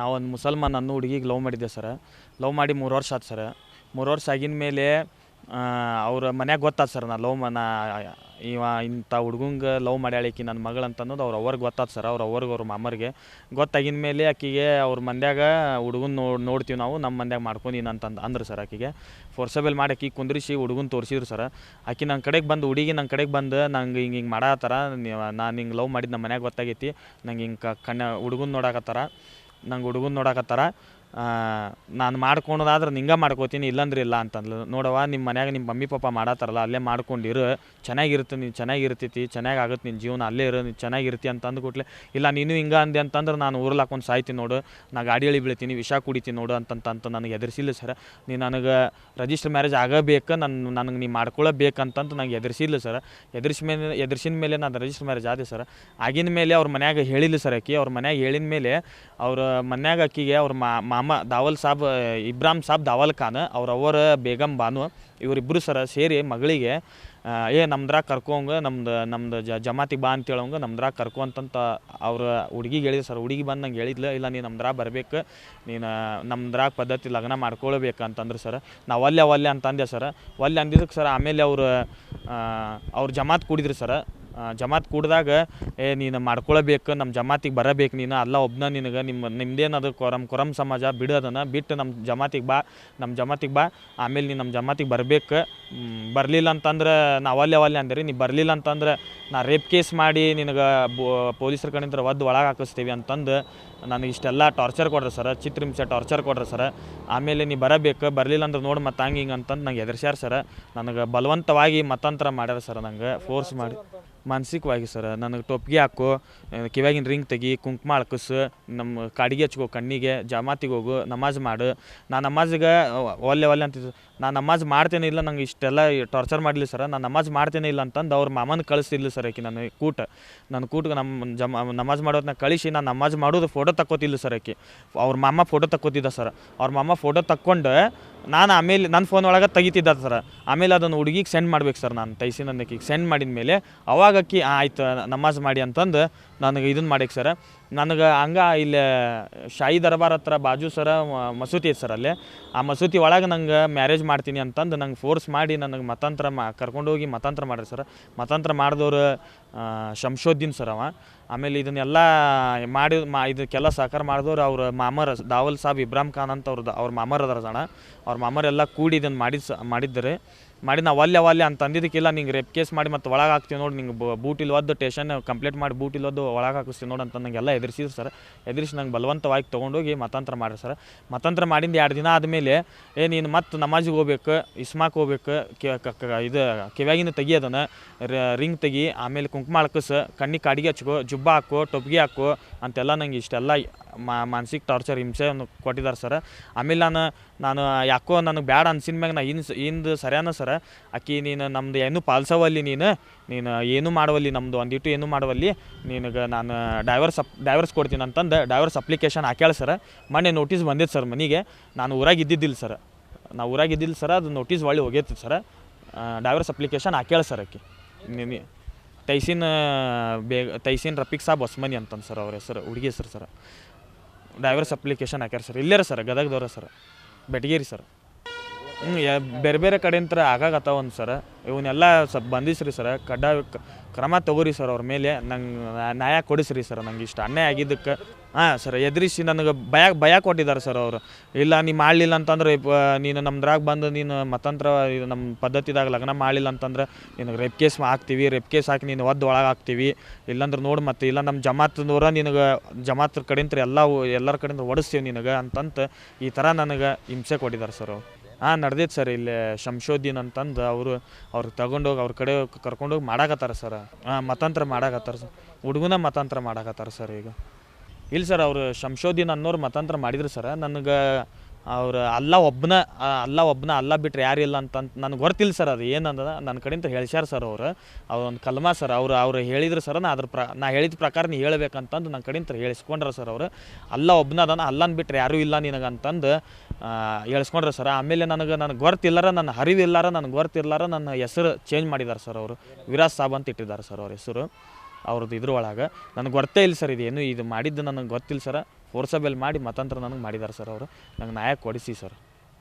ನಾವೊಂದು ಮುಸಲ್ಮಾನ್ ಅನ್ನೋ ಹುಡುಗಿಗೆ ಲವ್ ಮಾಡಿದ್ದೆ ಸರ್. ಲವ್ ಮಾಡಿ ಮೂರು ವರ್ಷ ಆಯ್ತು ಸರ್. ಮೂರು ವರ್ಷ ಆಗಿನ ಮೇಲೆ ಅವ್ರ ಮನ್ಯಾಗ ಗೊತ್ತಾತು ಸರ್ ನಾ ಲವ್ ನಾ ಇವ ಇಂಥ ಹುಡುಗಂಗೆ ಲವ್ ಮಾಡ್ಯಾಳಿಕಿ ನನ್ನ ಮಗಳು ಅಂತ ಅನ್ನೋದು ಅವ್ರ ಅವ್ರಿಗೆ ಗೊತ್ತಾತು ಸರ್, ಅವ್ರ ಅವ್ರಿಗೆ ಅವ್ರ ಮಾಮರಿಗೆ. ಗೊತ್ತಾಗಿನ ಮೇಲೆ ಆಕಿಗೆ ಅವ್ರ ಮಂದ್ಯಾಗ ಹುಡುಗನ ನೋಡಿ ನೋಡ್ತೀವಿ ನಾವು ನಮ್ಮ ಮಂದ್ಯಾಗ ಮಾಡ್ಕೊಂಡು ಅಂತಂದು ಅಂದ್ರೆ ಸರ್ ಆಕಿಗೆ. ಫೋರ್ಸಬಲ್ ಮಾಡಿ ಆಕಿ ಕುಂದ್ರಿಸಿ ಹುಡುಗನ ತೋರಿಸಿದ್ರು ಸರ್. ಆಕಿ ನನ್ನ ಕಡೆಗೆ ಬಂದು, ಹುಡುಗಿ ನನ್ನ ಕಡೆಗೆ ಬಂದು ನಂಗೆ ಹಿಂಗೆ ಹಿಂಗೆ ಮಾಡತ್ತಾರ ನಾನು ಹಿಂಗೆ ಲವ್ ಮಾಡಿದ್ದು ನಮ್ಮ ಮನ್ಯಾಗ ಗೊತ್ತಾಗೈತಿ, ನಂಗೆ ಹಿಂಗೆ ಕಣ್ಣ ಹುಡುಗನ ನೋಡಾಕತ್ತಾರ. ನಂಗೆ ಹುಡುಗನ ನೋಡಾಕತ್ತಾರ. ನಾನು ಮಾಡ್ಕೊಳೋದಾದ್ರೆ ನಿಂಗೆ ಮಾಡ್ಕೋತೀನಿ, ಇಲ್ಲಂದ್ರೆ ಇಲ್ಲ ಅಂತಂದ್ಲು. ನೋಡವ್ವ ನಿಮ್ಮ ಮನ್ಯಾಗ ನಿಮ್ಮ ಮಮ್ಮಿ ಪಪ್ಪ ಮಾಡತ್ತಾರಲ್ಲ ಅಲ್ಲೇ ಮಾಡ್ಕೊಂಡಿರು. ಚೆನ್ನಾಗಿರುತ್ತೆ, ನೀನು ಚೆನ್ನಾಗಿರ್ತೈತಿ ಚೆನ್ನಾಗಿ ಆಗುತ್ತೆ ನಿನ್ನ ಜೀವನ, ಅಲ್ಲೇ ಇರು, ನೀನು ಚೆನ್ನಾಗಿರ್ತಿ ಅಂತ ಅಂದ್ಕೊಟ್ಲೆ ಇಲ್ಲ ನೀನು ಹಿಂಗೆ ಅಂದೆ ಅಂತಂದ್ರೆ ನಾನು ಊರಲ್ಲಿ ಹಾಕೊಂಡು ಸಾಯ್ತೀನಿ ನೋಡು. ನಾ ಗಾಡಿ ಎಳಿ ಬೀಳ್ತೀನಿ, ವಿಷ ಕುಡಿತೀನಿ ನೋಡು ಅಂತಂತ ಅಂತ ನನಗೆ ಎದುರಿಸಿಲ್ಲ ಸರ್. ನೀ ನನಗೆ ರಿಜಿಸ್ಟರ್ ಮ್ಯಾರೇಜ್ ಆಗಬೇಕು ನನ್ನ ನನಗೆ ನೀ ಮಾಡ್ಕೊಳ್ಳಬೇಕಂತಂತ ನಂಗೆ ಎದುರಿಸಿಲ್ಲ ಸರ್. ಎದುರಿಸಿ ಮೇಲೆ, ಎದುರಿಸಿದ ಮೇಲೆ ನಾನು ರಿಜಿಸ್ಟರ್ ಮ್ಯಾರೇಜ್ ಆದೆ ಸರ್. ಆಗಿನ ಮೇಲೆ ಅವ್ರ ಮನ್ಯಾಗ ಹೇಳಿಲ್ಲ ಸರ್ ಆಕಿ ಅವ್ರ ಮನ್ಯಾಗ ಹೇಳಿದ ಮೇಲೆ ಅವ್ರ ಮನ್ಯಾಗ ಆಕಿಗೆ ಅವ್ರ ಮಾಮ ದಾವಲ್ ಸಾಬ್ ಇಬ್ರಾಮ್ ಸಾಬ್ ದಾವಲ್ ಖಾನ್ ಅವರವರ ಅವರ ಬೇಗಂ ಬಾನು ಇವರಿಬ್ಬರು ಸರ ಸೇರಿ ಮಗಳಿಗೆ ಏ ನಮ್ದ್ರಾಗ ಕರ್ಕೊಂಗ, ನಮ್ದು ನಮ್ದು ಜ, ಜಮಾತಿಗೆ ಬಾ ಅಂತ ಹೇಳೋಂಗ ನಮ್ದ್ರಾಗ ಕರ್ಕೊ ಅಂತಂತ ಅವ್ರ ಹುಡುಗಿಗೆ ಹೇಳಿದ್ರು ಸರ್. ಹುಡುಗಿ ಬಂದು ನಂಗೆ ಹೇಳಿದ್ಲು, ಇಲ್ಲ ನೀನು ನಮ್ದ್ರಾಗ ಬರಬೇಕು, ನೀನು ನಮ್ದ್ರಾಗ ಪದ್ಧತಿ ಲಗ್ನ ಮಾಡ್ಕೊಳ್ಬೇಕು ಅಂತಂದ್ರೆ ಸರ್. ನಾವು ಒಲ್ಲೆ ಒಲ್ಲೆ ಅಂತಂದೆ ಸರ್. ಒಲ್ಲೆ ಅಂದಿದ್ದಕ್ಕೆ ಸರ್ ಆಮೇಲೆ ಅವರು ಅವ್ರ ಜಮಾತ್ ಕೂಡಿದ್ರು ಸರ್. ಜಮಾತ್ ಕೂಡಿದಾಗ, ಏ, ನೀನು ಮಾಡ್ಕೊಳ್ಬೇಕು ನಮ್ಮ ಜಮಾತಿಗೆ ಬರಬೇಕು ನೀನು, ಅಲ್ಲ ಒಬ್ಬನ ನಿನಗೆ ನಿಮ್ಮ ನಿಮ್ದೇನದು ಕೊರಮ್ ಕೊರಮ್ ಸಮಾಜ ಬಿಡೋದನ್ನು ಬಿಟ್ಟು ನಮ್ಮ ಜಮಾತಿಗೆ ಬಾ ನಮ್ಮ ಜಮಾತಿಗೆ ಬಾ, ಆಮೇಲೆ ನೀನು ನಮ್ಮ ಜಮಾತಿಗೆ ಬರಬೇಕು ಬರಲಿಲ್ಲ ಅಂತಂದ್ರೆ ನಾವು ಅಲ್ಲೇ ಒಲ್ಲೆ ಅಂದಿರಿ ನೀ ಬರಲಿಲ್ಲ ಅಂತಂದ್ರೆ ನಾ ರೇಪ್ ಕೇಸ್ ಮಾಡಿ ನಿನಗೆ ಪೊಲೀಸರ ಕಡೆಯಿಂದ ಒದ್ದು ಒಳಗೆ ಹಾಕಿಸ್ತೀವಿ ಅಂತಂದು ನನಗೆ ಇಷ್ಟೆಲ್ಲ ಟಾರ್ಚರ್ ಕೊಡ್ರಿ ಸರ್ ಚಿತ್ರಹಿಂಸೆ ಟಾರ್ಚರ್ ಕೊಡ್ರಿ ಸರ್. ಆಮೇಲೆ ನೀ ಬರಬೇಕು, ಬರಲಿಲ್ಲ ಅಂದ್ರೆ ನೋಡಿ ಮತ್ತೆ ಹಂಗೆ ಹಿಂಗೆ ಅಂತಂದು ನಂಗೆ ಎದುರ್ಸ್ಯಾರ ಸರ್. ನನಗೆ ಬಲವಂತವಾಗಿ ಮತಾಂತರ ಮಾಡ್ಯಾರ ಸರ್ ನಂಗೆ ಫೋರ್ಸ್ ಮಾಡಿ. ಮಾನಸಿಕವಾಗಿ ಸರ್, ನನಗೆ ಟೊಪ್ಗೆ ಹಾಕು ಕಿವಾಗಿನ ರಿಂಗ್ ತೆಗಿ, ಕುಂಕುಮ ಅಳ್ಕಸು ನಮ್ಮ ಕಾಡಿಗೆ ಹಚ್ಕೋ, ಕಣ್ಣಿಗೆ, ಜಮಾತಿಗೆ ಹೋಗು, ನಮಾಜ್ ಮಾಡು. ನಾ ನಮಾಜ್ಗೆ ಒಲ್ಲೆ ಒಲ್ಲೆ ಅಂತಿದ್ದು. ನಾ ನಮಾಜ್ ಮಾಡ್ತೇನೆ ಇಲ್ಲ, ನಂಗೆ ಇಷ್ಟೆಲ್ಲ ಟಾರ್ಚರ್ ಮಾಡಲಿ ಸರ್ ನಾನು ನಮಾಜ್ ಮಾಡ್ತೇನೆ ಇಲ್ಲ ಅಂತಂದು ಅವ್ರ ಮಾಮನ ಕಳಿಸ್ತಿಲ್ಲ ಸರ್ ಆಕೆ ನನ್ನ ಕೂಟ. ನನ್ನ ಕೂಟಗೆ ನಮ್ಮ ಜಮ, ನಮಾಜ್ ಮಾಡೋದನ್ನ ಕಳಿಸಿ, ನಾನು ನಮಾಜ್ ಮಾಡೋದು ಫೋಟೋ ತಕ್ಕೋತಿಲ್ಲ ಸರ್ ಆಕೆ. ಅವ್ರ ಮಾಮ ಫೋಟೋ ತಕ್ಕೋತಿದ್ದ ಸರ್ ಅವ್ರ ಮಾಮ ಫೋಟೋ ತಕ್ಕೊಂಡು ನಾನು ಆಮೇಲೆ ನನ್ನ ಫೋನ್ ಒಳಗೆ ತೆಗಿತಿದ್ದ ಸರ್ ಆಮೇಲೆ ಅದನ್ನು ಹುಡುಗಿಗೆ ಸೆಂಡ್ ಮಾಡ್ಬೇಕು ಸರ್ ನಾನು, ತೈಸಿ ನನ್ನಕ್ಕೆ ಸೆಂಡ್ ಮಾಡಿದ ಮೇಲೆ ಅವಾಗ ಅಕ್ಕಿ ಆಯ್ತು ನಮಾಜ್ ಮಾಡಿ ಅಂತಂದು ನನಗೆ ಇದನ್ನು ಮಾಡಕ್ಕೆ ಸರ್. ನನಗೆ ಹಂಗೆ ಇಲ್ಲಿ ಶಾಹಿ ದರ್ಬಾರ್ ಹತ್ರ ಬಾಜು ಸರ ಮಸೂತಿ ಐತೆ ಸರ್ ಅಲ್ಲಿ. ಆ ಮಸೂತಿ ಒಳಗೆ ನಂಗೆ ಮ್ಯಾರೇಜ್ ಮಾಡ್ತೀನಿ ಅಂತಂದು ನಂಗೆ ಫೋರ್ಸ್ ಮಾಡಿ ನನಗೆ ಮತಾಂತರ ಮಾ ಕರ್ಕೊಂಡೋಗಿ ಮತಾಂತರ ಮಾಡಿರಿ ಸರ್. ಮತಾಂತರ ಮಾಡಿದವ್ರು ಶಂಶೋದ್ದೀನ್ ಸರ್ ಅವ. ಆಮೇಲೆ ಇದನ್ನೆಲ್ಲ ಮಾಡಿ ಮಾ, ಇದಕ್ಕೆಲ್ಲ ಸಹಕಾರ ಮಾಡಿದವ್ರು ಅವ್ರ ಮಾಮರ, ದಾವಲ್ ಸಾಬ್ ಇಬ್ರಾಮ್ ಖಾನ್ ಅಂತ ಅವ್ರದ್ದು ಅವ್ರ ಮಾಮರ್ ಅದರ ಜನ ಅವ್ರ ಮಾಮರೆಲ್ಲ ಕೂಡಿ ಇದನ್ನು ಮಾಡಿ ಸ, ಮಾಡಿದ್ದಾರೆ. ಮಾಡಿ ನಾವು ಅಲ್ಲೇ ಅವಲ್ಲೆ ಅಂತ ಅಂದಿದ್ದಕ್ಕಿಲ್ಲ ನಿಂಗೆ ರೆಪ್ ಕೇಸ್ ಮಾಡಿ ಮತ್ತೆ ಒಳಗೆ ಹಾಕ್ತೀವಿ ನೋಡಿ, ನಿಂಗೆ ಬೂಟ್ ಇಲ್ವದ್ದು ಟೇಷನ್ ಕಂಪ್ಲೀಟ್ ಮಾಡಿ ಬೂಟ್ ಇಲ್ಲದ್ದು ಒಳಗೆ ಹಾಕಿಸ್ತೀವಿ ನೋಡಿ ಅಂತ ನಂಗೆಲ್ಲ ಎದುರಿಸಿದ್ರು ಸರ್. ಎದುರಿಸಿ ನಂಗೆ ಬಲವಂತವಾಗಿ ತೊಗೊಂಡೋಗಿ ಮತಾಂತರ ಮಾಡಿರಿ ಸರ್. ಮತಾಂತರ ಮಾಡಿಂದ ಎರಡು ದಿನ ಆದಮೇಲೆ, ಏ ನೀನು ಮತ್ತೆ ನಮಾಜಿಗೆ ಹೋಗ್ಬೇಕು, ಇಸ್ಮಾಕ್ ಹೋಗ್ಬೇಕು ಇದು ಕಿವ್ಯಾಗಿನ ತೆಗಿ ಅದನ್ನು ರಿಂಗ್ ತೆಗಿ, ಆಮೇಲೆ ಕುಂಕುಮ ಅಳ್ಕಸ್ ಕಣ್ಣಿಗೆ ಕಾಡಿಗೆ ಹಚ್ಕೋ, ಜುಬ್ಬ ಹಾಕೋ, ಟೊಪ್ಗೆ ಹಾಕೋ, ಅಂತೆಲ್ಲ ನಂಗೆ ಇಷ್ಟೆಲ್ಲ ಮಾನಸಿಕ ಟಾರ್ಚರ್ ಹಿಂಸೆಯನ್ನು ಕೊಟ್ಟಿದ್ದಾರೆ ಸರ್. ಆಮೇಲೆ ನಾನು ನಾನು ಯಾಕೋ ನನಗೆ ಬ್ಯಾಡ ಅನ್ಸಿದ ಮ್ಯಾಗ ನಾ ಇನ್ಸ್ ಇಂದು ಸರಿಯಾನ ಸರ್. ಆಕಿ ನೀನು ನಮ್ದು ಏನು ಪಾಲ್ಸವಲ್ಲಿ ನೀನು ನೀನು ಏನು ಮಾಡುವಲ್ಲಿ ನಮ್ಮದು ಒಂದಿಟ್ಟು ಏನು ಮಾಡುವಲ್ಲಿ, ನಿನಗೆ ನಾನು ಡೈವರ್ಸ್ ಅಪ್ ಡೈವರ್ಸ್ ಕೊಡ್ತೀನಿ ಅಂತಂದು ಡೈವರ್ಸ್ ಅಪ್ಲಿಕೇಶನ್ ಹಾಕ್ಯಾಳ ಸರ್. ಮೊನ್ನೆ ನೋಟಿಸ್ ಬಂದಿತ್ತು ಸರ್ ಮನೆಗೆ, ನಾನು ಊರಾಗ ಇದ್ದಿದ್ದಿಲ್ಲ ಸರ್. ನಾವು ಊರಾಗ ಇದ್ದಿಲ್ಲ ಸರ್, ಅದು ನೋಟಿಸ್ ಒಳ್ಳೆ ಹೋಗೈತಿ ಸರ್. ಡೈವರ್ಸ್ ಅಪ್ಲಿಕೇಶನ್ ಹಾಕ್ಯಾಳ ಸರ್ ಆಕಿ. ನೀನು ತೈಸಿನ್ ಬೇಗ ತೈಸಿನ್ ರಫೀಕ್ ಸಾಬ್ ಹೊಸ್ಮನಿ ಅಂತಂದು ಸರ್ ಅವ್ರ ಹೆಸರು, ಹುಡುಗಿ ಹೆಸರು ಸರ್. ಡೈವರ್ಸ್ ಅಪ್ಲಿಕೇಶನ್ ಹಾಕ್ಯಾರ ಸರ್. ಇಲ್ಲೇ ಸರ್, ಗದಗದವ್ರ ಸರ್. ಬೆಟಗೇರಿ ಸರ್. ಹ್ಞೂ ಯಾ, ಬೇರೆ ಬೇರೆ ಕಡೆಯಿಂದ ಆಗಾಗತ್ತಾವ ಒಂದು ಸರ್. ಇವನ್ನೆಲ್ಲ ಸ್ವಲ್ಪ ಬಂಧಿಸ್ರಿ ಸರ. ಕಡ್ಡಾಯ ಕ- ಕ್ರಮ ತಗೋರಿ ಸರ್ ಅವ್ರ ಮೇಲೆ. ನಂಗೆ ನ್ಯಾಯ ಕೊಡಿಸ್ರಿ ಸರ್ ನಂಗೆ ಇಷ್ಟ. ಅನ್ಯಾಯ ಆಗಿದ್ದಕ್ಕೆ, ಹಾಂ ಸರ್, ಎದುರಿಸಿ ನನಗೆ ಭಯ ಭಯ ಕೊಟ್ಟಿದ್ದಾರೆ ಸರ್ ಅವರು. ಇಲ್ಲ ನೀವು ಮಾಡಲಿಲ್ಲ ಅಂತಂದ್ರೆ ನೀನು ನಮ್ದ್ರಾಗ ಬಂದು ನೀನು ಮತಂತ್ರ, ಇದು ನಮ್ಮ ಪದ್ಧತಿದಾಗ ಲಗ್ನ ಮಾಡಲಿಲ್ಲ ಅಂತಂದ್ರೆ ನಿನಗೆ ರೇಪ್ ಕೇಸ್ ಹಾಕ್ತೀವಿ. ರೇಪ್ ಕೇಸ್ ಹಾಕಿ ನೀನು ಒದ್ದು ಒಳಗೆ ಹಾಕ್ತೀವಿ. ಇಲ್ಲಾಂದ್ರೆ ನೋಡಿ ಮತ್ತೆ, ಇಲ್ಲ ನಮ್ಮ ಜಮಾತ್ನವ್ರ ನಿನಗೆ, ಜಮಾತ್ರ ಕಡೆಯಿಂದ ಎಲ್ಲ ಎಲ್ಲರ ಕಡೆಯಿಂದ ಒಡಿಸ್ತೀವಿ ನಿನಗೆ ಅಂತಂತ ಈ ಥರ ನನಗೆ ಹಿಂಸೆ ಕೊಟ್ಟಿದ್ದಾರೆ ಸರ್ ಅವ್ರು. ಹಾಂ ನಡ್ದೈತೆ ಸರ್ ಇಲ್ಲಿ ಶಂಶೋದ್ದೀನ್ ಅಂತಂದು ಅವರು ಅವ್ರಿಗೆ ತಗೊಂಡೋಗಿ ಅವ್ರ ಕಡೆ ಕರ್ಕೊಂಡೋಗಿ ಮಾಡಾಕತ್ತಾರ ಸರ್. ಹಾಂ ಮತಾಂತರ ಮಾಡಾಕತ್ತಾರ ಸರ್. ಹುಡುಗನ ಮತಾಂತರ ಮಾಡಾಕತ್ತಾರ ಸರ್ ಈಗ. ಇಲ್ಲ ಸರ್ ಅವರು ಶಂಶೋದ್ದೀನ್ ಅನ್ನೋರು ಮತಾಂತರ ಮಾಡಿದ್ರು ಸರ್. ನನಗೆ ಅವ್ರು ಅಲ್ಲ ಒಬ್ಬನ ಅಲ್ಲ ಒಬ್ಬನ ಅಲ್ಲ ಬಿಟ್ರೆ ಯಾರಿಲ್ಲ ಅಂತ ನನಗೆ ಗೊತ್ತಿಲ್ಲ ಸರ್ ಅದು ಏನಂದ ನನ್ನ ಕಡೆಯಿಂದ ಹೇಳ್ಸ್ಯಾರ ಸರ್ ಅವರು. ಅವ್ರೊಂದು ಕಲ್ಮ ಸರ್. ಅವರು ಅವ್ರು ಹೇಳಿದ್ರು ಸರ್ ನಾ ಅದ್ರ ಪ್ರ ನಾ ಹೇಳಿದ ಪ್ರಕಾರ ನೀ ಹೇಳ್ಬೇಕಂತಂದು ನನ್ನ ಕಡೆಯಿಂದ ಹೇಳಿಸ್ಕೊಂಡ್ರ ಸರ್ ಅವರು. ಅಲ್ಲ ಒಬ್ಬನ ಅದನ್ನು ಅಲ್ಲನ್ ಬಿಟ್ಟರೆ ಯಾರೂ ಇಲ್ಲ ನಿನಗೆ ಅಂತಂದು ಆ, ಹೇಳ್ಸ್ಕೊಂಡ್ರ ಸರ್. ಆಮೇಲೆ ನನಗೆ ನನಗೆ ಗೊತ್ತಿಲ್ಲಾರ ನನ್ನ ಹರಿವಿಲ್ಲಾರ ನನಗೆ ಗೊತ್ತಿಲ್ಲಾರ ನನ್ನ ಹೆಸರು ಚೇಂಜ್ ಮಾಡಿದ್ದಾರೆ ಸರ್ ಅವರು. ವಿರಾಜ್ ಸಾಬ್ ಅಂತ ಇಟ್ಟಿದ್ದಾರೆ ಸರ್ ಅವ್ರ ಹೆಸರು. ಅವ್ರದ್ದು ಇದ್ರೊಳಗೆ. ನನಗೆ ಗೊತ್ತೇ ಇಲ್ಲ ಸರ್ ಇದೇನು ಇದು ಮಾಡಿದ್ದು ನನಗೆ ಗೊತ್ತಿಲ್ಲ ಸರ್. ಫೋರ್ಸಬಲ್ ಮಾಡಿ ಮತಾಂತರ ನನಗೆ ಮಾಡಿದ್ದಾರೆ ಸರ್ ಅವರು. ನಂಗೆ ನ್ಯಾಯ ಕೊಡಿಸಿ ಸರ್.